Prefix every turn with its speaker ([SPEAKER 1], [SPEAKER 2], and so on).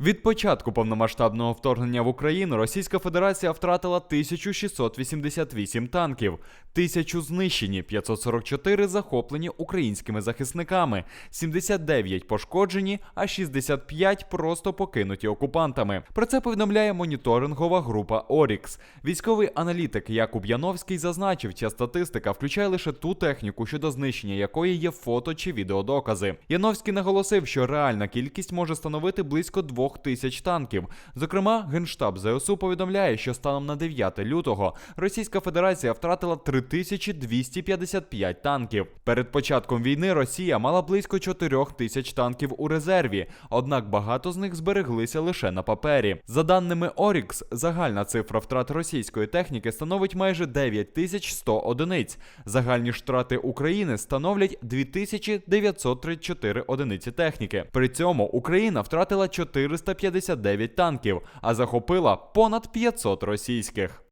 [SPEAKER 1] Від початку повномасштабного вторгнення в Україну Російська Федерація втратила 1688 танків, 1000 знищені, 544 захоплені українськими захисниками, 79 пошкоджені, а 65 просто покинуті окупантами. Про це повідомляє моніторингова група Орікс. Військовий аналітик Якуб Яновський зазначив, ця статистика включає лише ту техніку, щодо знищення якої є фото чи відеодокази. Яновський наголосив, що реальна кількість може становити близько двох тисяч танків. Зокрема, генштаб ЗСУ повідомляє, що станом на 9 лютого Російська Федерація втратила 3255 танків. Перед початком війни Росія мала близько 4 тисяч танків у резерві, однак багато з них збереглися лише на папері. За даними Орікс, загальна цифра втрат російської техніки становить майже 9100 одиниць. Загальні втрати України становлять 2934 одиниці техніки. При цьому Україна втратила 459 танків, а захопила понад 500 російських.